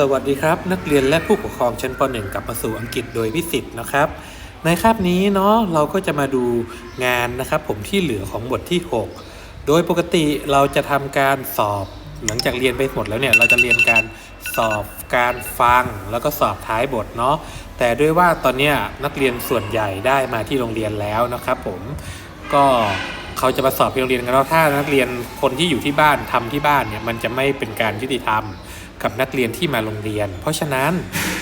สวัสดีครับ นักเรียนและผู้ปกครองชั้นป .1 กลับมาสู่อังกฤษโดยพิสิทธิ์นะครับ ในคาบนี้เนาะเราก็จะมาดูงานนะครับ ผมที่เหลือของบทที่ 6 โดยปกติเราจะทำการสอบ หลังจากเรียนไปหมดแล้วเนี่ยเราจะเรียนการสอบการฟังแล้วก็สอบท้ายบทเนาะแต่ด้วยว่าตอนนี้นักเรียนส่วนใหญ่ได้มาที่โรงเรียนแล้วนะครับผมก็เขาจะมาสอบที่โรงเรียนกันแล้วถ้านักเรียนคนที่อยู่ที่บ้านทำที่บ้านเนี่ยมันจะไม่เป็นการยุติธรรม กับนักเรียนที่มาโรงเรียน เพราะฉะนั้น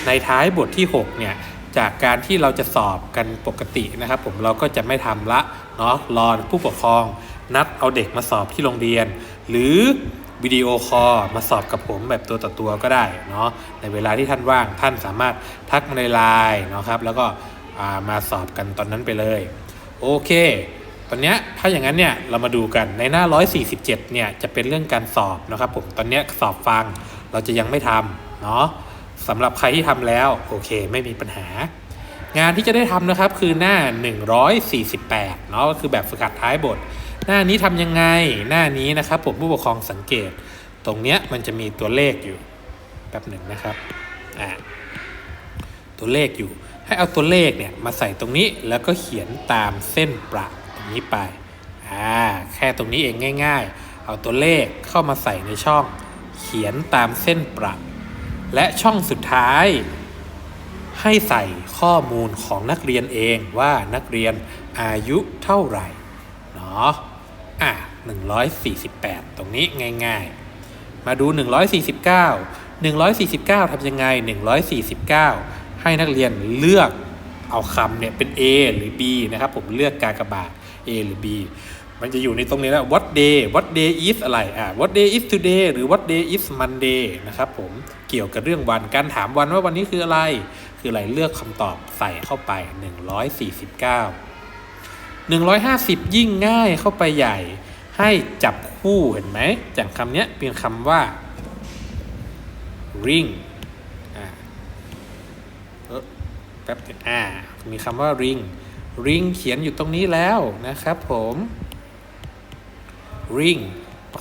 ในท้ายบทที่ 6 เนี่ย จากการที่เราจะสอบกันปกตินะครับ ผมเราก็จะไม่ทำละเนาะรอผู้ปกครอง นัดเอาเด็กมาสอบที่โรงเรียน หรือวิดีโอคอลมาสอบกับผมแบบตัวต่อตัวก็ได้เนาะในเวลาที่ท่านว่างท่านสามารถทักมาในไลน์เนาะครับแล้วก็มาสอบกันตอนนั้นไปเลย โอเค ตอนนี้ถ้าอย่างนั้นเนี่ยเรามาดูกันในหน้า 147 เนี่ยจะเป็นเรื่องการสอบนะครับผมตอนนี้สอบฟัง เราจะยังไม่ทำเนาะสำหรับใครที่ทำแล้วโอเคไม่มีปัญหา งานที่จะได้ทำนะครับคือหน้า 148เนาะก็คือแบบฝึกหัดท้ายบท หน้านี้ทำยังไงหน้านี้นะครับผมผู้ปกครองสังเกต ตรงเนี้ยมันจะมีตัวเลขอยู่แป๊บหนึ่งนะครับอ่าตัวเลขอยู่ ให้เอาตัวเลขเนี่ยมาใส่ตรงนี้แล้วก็เขียนตามเส้นประตรงนี้ไปอ่าแค่ตรงนี้เองง่าย ๆ เอาตัวเลขเข้ามาใส่ในช่อง เขียนตามเส้นประ และช่องสุดท้าย ให้ใส่ข้อมูลของนักเรียนเองว่านักเรียนอายุเท่าไหร่เนาะอะ 148 ตรงนี้ง่ายๆ มาดู 149 149ทำยังไง 149 ให้นักเรียนเลือกเอาคำเนี่ยเป็น A หรือ B นะครับ ผมเลือกกากบาท A หรือ B มันจะอยู่ในตรงนี้แล้ว what day what day is อะไรอ่า what day is today หรือ what day is Monday นะครับผมเกี่ยวกับเรื่องวันการถามวันว่าวันนี้คืออะไร คืออะไรเลือกคำตอบใส่เข้าไป 149 150 ยิ่งง่ายเข้าไปใหญ่ ให้จับคู่เห็นไหมจากคำนี้เป็นคำว่า ring อ่าเอ้อแป๊บอ่ามีคำว่า ring ring เขียนอยู่ตรงนี้แล้วนะครับผม ring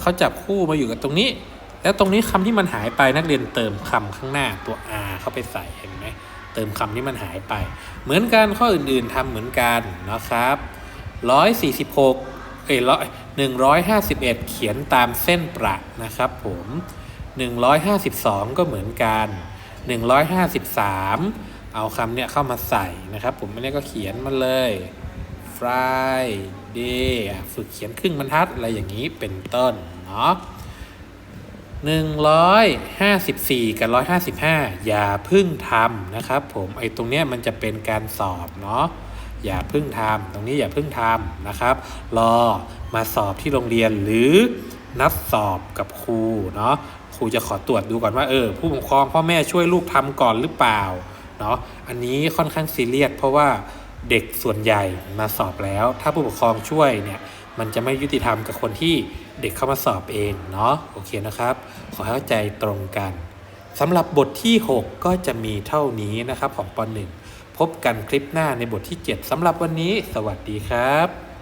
เขาจับคู่มาอยู่กับตรงนี้ แล้วตรงนี้คำที่มันหายไปนักเรียนเติมคำข้างหน้าตัว r เข้าไปใส่เห็นไหมเติมคำที่มันหายไป เหมือนกันข้ออื่นๆทำเหมือนกันนะครับ146เอ้ยร้อยหนึ่งร้อยห้าสิบเอ็ดเขียนตามเส้นประนะครับผม152ก็เหมือนกัน153เอาคำเนี้ยเข้ามาใส่นะครับ ผมไม่ได้ก็เขียนมาเลย Friday ฝึกเขียนครึ่งบรรทัดอะไรอย่างนี้เป็นต้นเนาะ154 กับ 155 อย่าพึ่งทำนะครับผมไอ้ตรงเนี้ยมันจะเป็นการสอบเนาะอย่าพึ่งทำตรงนี้อย่าพึ่งทำนะครับ รอมาสอบที่โรงเรียนหรือนัดสอบกับครูเนาะครูจะขอตรวจดูก่อนว่าเออผู้ปกครองพ่อแม่ช่วยลูกทำก่อนหรือเปล่าเนาะอันนี้ค่อนข้างซีเรียสเพราะว่า เด็กส่วนใหญ่มาสอบแล้ว ถ้าผู้ปกครองช่วยเนี่ยมันจะไม่ยุติธรรมกับคนที่เด็กเข้ามาสอบเองเนาะโอเคนะครับ ขอให้เข้าใจตรงกันสำหรับบทที่ 6 ก็จะมีเท่านี้นะครับของป .1 พบกันคลิปหน้าในบทที่ 7สำหรับวันนี้ สวัสดีครับ